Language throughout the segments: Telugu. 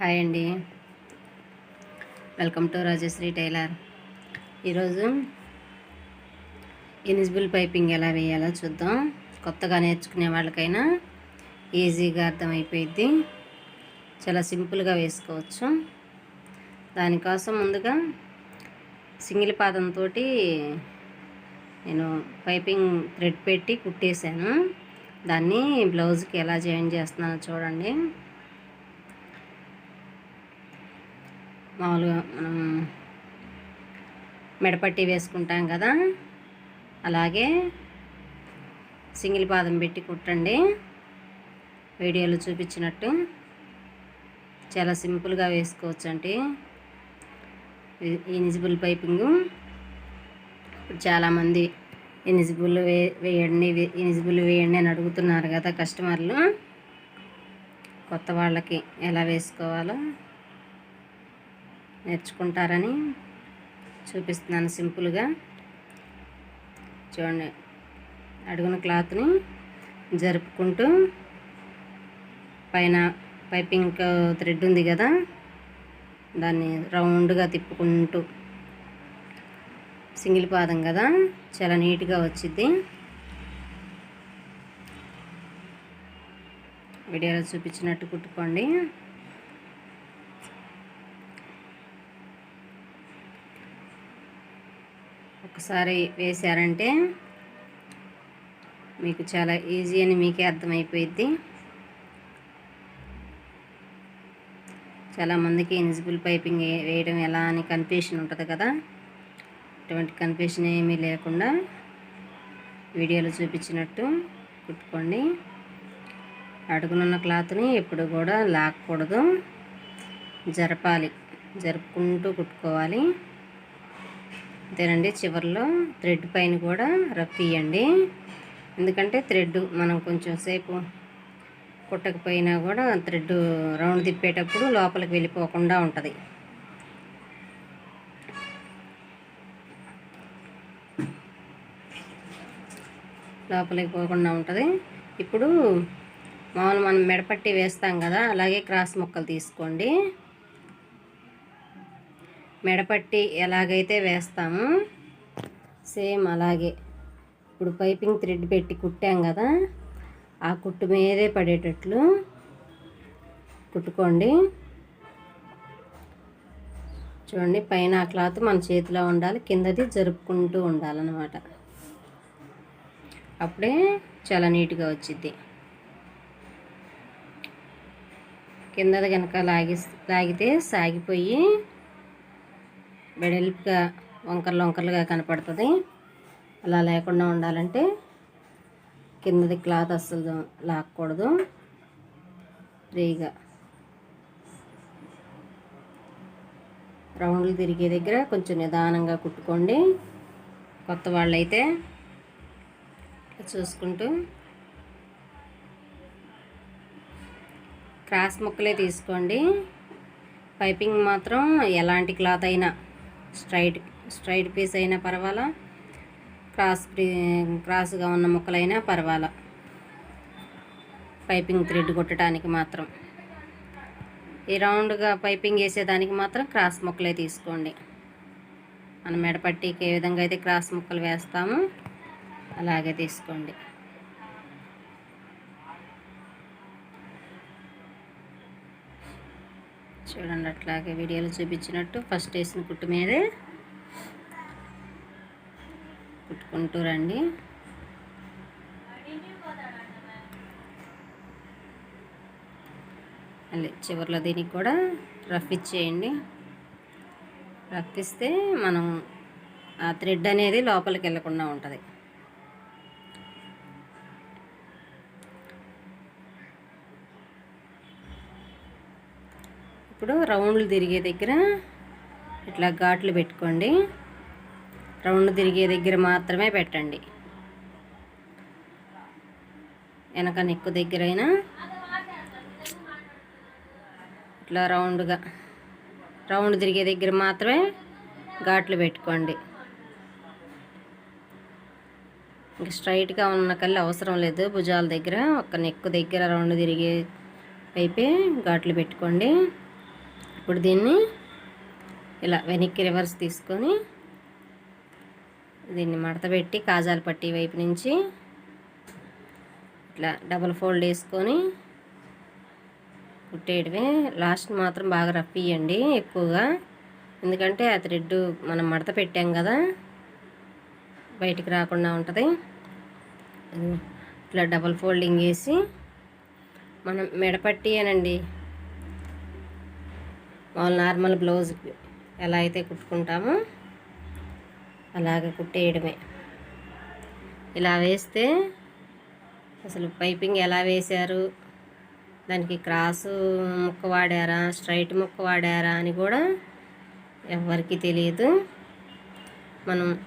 హాయ్ అండి. Welcome to Rajashree tailor. ఈరోజు ఇనిజిబుల్ పైపింగ్ ఎలా వేయాలో చూద్దాం. కొత్తగా నేర్చుకునే వాళ్ళకైనా ఈజీగా అర్థమైపోయింది చాలా సింపుల్గా వేసుకోవచ్చు. దానికోసం ముందుగా సింగిల్ పాదంతో నేను పైపింగ్ థ్రెడ్ పెట్టి కుట్టేశాను. దాన్ని బ్లౌజ్కి ఎలా జాయిన్ చేస్తున్నానో చూడండి. మామూలుగా మనం మెడపట్టి వేసుకుంటాం కదా. అలాగే సింగిల్ పాదం పెట్టి కుట్టండి. వీడియోలో చూపించినట్టు చాలా సింపుల్గా వేసుకోవచ్చండి. Invisible piping. చాలామంది ఇనిజిబుల్ వే వేయండి ఇనిజిబుల్ వేయండి అని అడుగుతున్నారు కదా కస్టమర్లు. కొత్త వాళ్ళకి ఎలా వేసుకోవాలో. నేర్చుకుంటారని చూపిస్తున్నాను సింపుల్గా. చూడండి అడుగున క్లాత్ని జరుపుకుంటూ పైన పైపింగ్ థ్రెడ్ ఉంది కదా దాన్ని రౌండ్గా తిప్పుకుంటూ. సింగిల్ పాదం కదా చాలా నీట్గా వచ్చింది వీడియోలో చూపించినట్టు కుట్టుకోండి. ఒకసారి వేశారంటే మీకు చాలా ఈజీ అని మీకే అర్థమైపోయిద్ది. చాలామందికి ఇన్విజిబుల్ పైపింగ్ వేయడం ఎలా అని కన్ఫ్యూషన్ ఉంటుంది కదా. ఎటువంటి కన్ఫ్యూషన్ ఏమీ లేకుండా వీడియోలో చూపించినట్టు కుట్టుకోండి. అడుగునున్న క్లాత్ని ఎప్పుడు కూడా లాక్కూడదు. జరపాలి. జరుపుకుంటూ కుట్టుకోవాలి. అంతేనండి. చివరిలో థ్రెడ్ పైన కూడా రఫ్ ఇవ్వండి ఎందుకంటే థ్రెడ్ మనం కొంచెం సేపు కుట్టకపోయినా కూడా థ్రెడ్ రౌండ్ తిప్పేటప్పుడు లోపలికి వెళ్ళిపోకుండా ఉంటుంది. లోపలికి పోకుండా ఉంటుంది. ఇప్పుడు మామూలు మనం మెడపట్టి వేస్తాం కదా అలాగే క్రాస్ ముక్కలు తీసుకోండి. మెడపట్టి ఎలాగైతే వేస్తామో సేమ్ అలాగే. ఇప్పుడు పైపింగ్ థ్రెడ్ పెట్టి కుట్టాం కదా ఆ కుట్టు మీదే పడేటట్లు కుట్టుకోండి. చూడండి పైన ఆ క్లాత్ మన చేతిలో ఉండాలి కిందది జరుపుకుంటూ ఉండాలన్నమాట. అప్పుడే చాలా నీట్గా వచ్చింది కిందది కనుక లాగి లాగితే సాగిపోయి వెడల్పుగా వంకర్లు వంకర్లుగా కనపడుతుంది. అలా లేకుండా ఉండాలంటే కిందది క్లాత్ అస్సలు లాక్కూడదు. ఫ్రీగా. రౌండ్లు తిరిగే దగ్గర కొంచెం నిదానంగా కుట్టుకోండి. కొత్త వాళ్ళైతే చూసుకుంటూ క్రాస్ ముక్కలే తీసుకోండి. పైపింగ్ మాత్రం ఎలాంటి క్లాత్ అయినా స్ట్రైట్ స్ట్రైట్ పీస్ అయినా పర్వాలా? క్రాస్ క్రాస్గా ఉన్న ముక్కలైనా పర్వాలా? పైపింగ్ థ్రెడ్ కొట్టడానికి మాత్రం. ఈ రౌండ్గా పైపింగ్ వేసేదానికి మాత్రం క్రాస్ ముక్కలే తీసుకోండి. మనం మెడపట్టికి ఏ విధంగా అయితే క్రాస్ ముక్కలు వేస్తామో అలాగే తీసుకోండి. చూడండి అట్లాగే వీడియోలో చూపించినట్టు ఫస్ట్ వేసిన కుట్టు మీదే కుట్టుకుంటూ రండి. మళ్ళీ చివరిలో దీనికి కూడా రఫ్ ఇచ్చేయండి. రఫ్ ఇస్తే మనం ఆ థ్రెడ్ అనేది లోపలికి వెళ్ళకుండా ఉంటుంది. ఇప్పుడు రౌండ్లు తిరిగే దగ్గర ఇట్లా ఘాట్లు పెట్టుకోండి. రౌండ్ తిరిగే దగ్గర మాత్రమే పెట్టండి. వెనక నెక్కు దగ్గర అయినా ఇట్లా రౌండ్గా రౌండ్ తిరిగే దగ్గర మాత్రమే ఘాట్లు పెట్టుకోండి. ఇంక స్ట్రైట్గా ఉన్న కళ్ళు అవసరం లేదు. భుజాల దగ్గర ఒక నెక్కు దగ్గర రౌండ్ తిరిగే వైపే ఘాట్లు పెట్టుకోండి. ఇప్పుడు దీన్ని ఇలా వెనక్కి రివర్స్ తీసుకొని దీన్ని మడతపెట్టి కాజాలు పట్టి వైపు నుంచి ఇట్లా డబల్ ఫోల్డ్ వేసుకొని కుట్టేయడమే. లాస్ట్ మాత్రం బాగా రఫ్ ఇవ్వండి ఎక్కువగా. ఎందుకంటే ఆ థ్రెడ్ మనం మడత పెట్టాం కదా బయటికి రాకుండా ఉంటుంది. ఇట్లా డబల్ ఫోల్డింగ్ వేసి మనం మెడపట్టి అనండి నార్మల్ బ్లౌజ్ ఎలా అయితే కుట్టుకుంటామో అలాగే కుట్టేయడమే. ఇలా వేస్తే అసలు పైపింగ్ ఎలా వేశారు దానికి క్రాసు ముక్క వాడారా స్ట్రైట్ ముక్క వాడారా అని కూడా ఎవరికి తెలియదు. మనం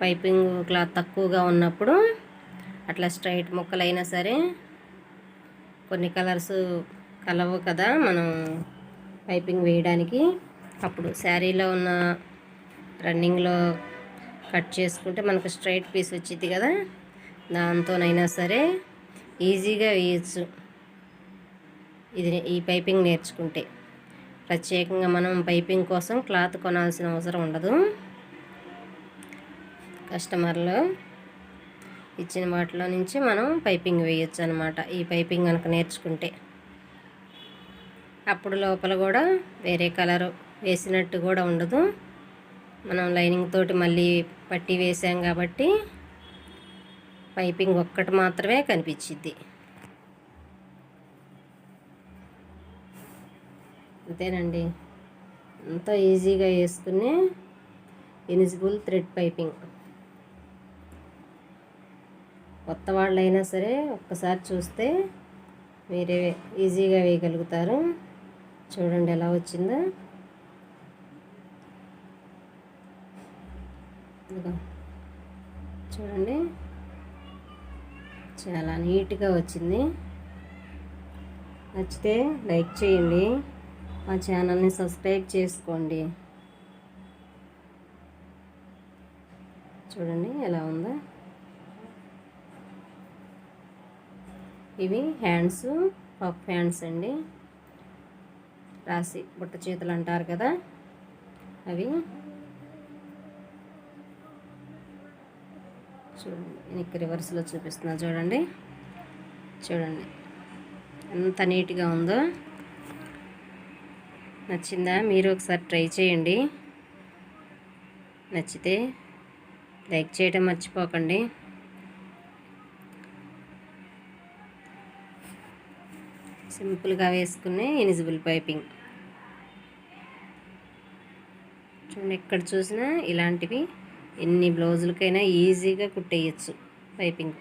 పైపింగ్ క్లాత్ తక్కువగా ఉన్నప్పుడు అట్లా స్ట్రైట్ ముక్కలైనా సరే కొన్ని కలర్స్ కలవు కదా మనం పైపింగ్ వేయడానికి. అప్పుడు శారీలో ఉన్న రన్నింగ్లో కట్ చేసుకుంటే మనకు స్ట్రైట్ పీస్ వచ్చింది కదా. దాంతోనైనా సరే ఈజీగా వేయచ్చు. ఇది ఈ పైపింగ్ నేర్చుకుంటే. ప్రత్యేకంగా మనం పైపింగ్ కోసం క్లాత్ కొనాల్సిన అవసరం ఉండదు. కస్టమర్లు ఇచ్చిన వాటిలో నుంచి మనం పైపింగ్ వేయచ్చు అనమాట ఈ పైపింగ్ కనుక నేర్చుకుంటే. అప్పుడు లోపల కూడా వేరే కలర్ వేసినట్టు కూడా ఉండదు. మనం లైనింగ్ తోటి మళ్ళీ పట్టి వేసాం కాబట్టి పైపింగ్ ఒక్కటి మాత్రమే కనిపించిద్ది. అంతేనండి. అంత ఈజీగా వేసుకునే ఇనిజిబుల్ థ్రెడ్ పైపింగ్. కొత్త వాళ్ళైనా సరే ఒక్కసారి చూస్తే మీరే ఈజీగా వేయగలుగుతారు. చూడండి ఎలా వచ్చిందో. చూడండి. చాలా నీట్గా వచ్చింది. నచ్చితే లైక్ చేయండి. మా ఛానల్ని సబ్స్క్రైబ్ చేసుకోండి. చూడండి ఎలా ఉందో. ఇవి హ్యాండ్స్ పఫ్ హ్యాండ్స్ అండి. రాసి బుట్ట చేతులు అంటారు కదా అవి చూడండి. నేను రివర్స్లో చూపిస్తున్నా చూడండి. చూడండి. ఎంత నీట్గా ఉందో. నచ్చిందా? మీరు ఒకసారి ట్రై చేయండి. నచ్చితే లైక్ చేయడం మర్చిపోకండి. సింపుల్గా వేసుకునే ఇనిజిబుల్ పైపింగ్. చూడండి ఎక్కడ చూసినా ఇలాంటివి ఎన్ని బ్లౌజులకైనా ఈజీగా కుట్టేయచ్చు పైపింగ్.